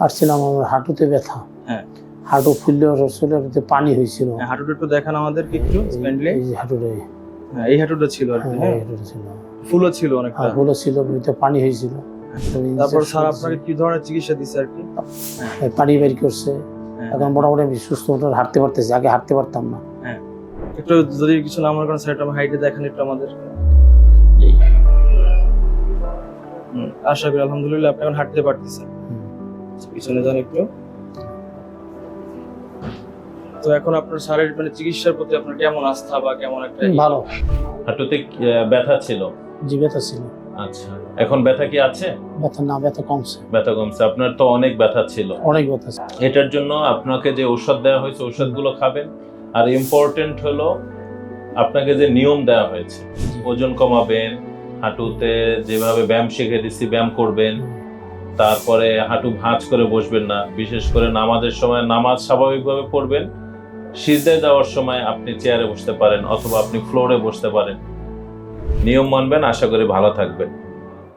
আসছিলাম আমার হাঁটুতে ব্যথা। হ্যাঁ। হাঁটু ফুললে শরীরে পানি হয়েছিল। হ্যাঁ, হাঁটুটা একটু দেখান আমাদেরকে একটু এই হ্যাঁ এই হাঁটুটা ছিল আর কি হ্যাঁ, হাঁটুতে ছিল। ফুলও ছিল অনেকটা। হলো ছিল পানি হয়েছিল। তারপর স্যার। আপনাকে কি ধরনের চিকিৎসা দিচ্ছে আর কি? পানি বের করছে। এখন মোটামুটি আমি সুস্থ মতো হাঁটতে পারতেছি আগে হাঁটতে পারতাম না। একটু যদি কিছু না মনে করেন স্যার একটু হাইটে দেখেন একটু আমাদের। আশা করি আলহামদুলিল্লাহ আপনি এখন হাঁটতে পারতেছেন। পিছনে যান একটু। তো এখন আপনার স্যারের মানে চিকিৎসার প্রতি আপনার কেমন আস্থা বা কেমন একটা ভালো। হাঁটুতে ব্যথা ছিল? জি ব্যথা ছিল। আচ্ছা। এখন ব্যথা কি আছে? ব্যথা না ব্যথা কমছে। ব্যথা কমছে। আপনার তো অনেক ব্যথা ছিল। অনেক ব্যথা এটার জন্য আপনাকে যে ঔষধ দেওয়া হয়েছে ঔষধগুলো খাবেন। আর ইম্পর্টেন্ট হলো আপনাকে যে নিয়ম দেওয়া হয়েছে ওজন কমাবেন হাঁটুতে যেভাবে ব্যায়াম শিখে দিচ্ছি ব্যায়াম করবেন। তারপরে হাঁটু ভাঁজ করে বসবেন না। বিশেষ করে নামাজের সময় নামাজ স্বাভাবিকভাবে পড়বেন। সিজদায় যাওয়ার সময় আপনি চেয়ারে বসতে পারেন অথবা আপনি ফ্লোরে বসতে পারেন। নিয়ম মানবেন, আশা করি ভালো থাকবেন।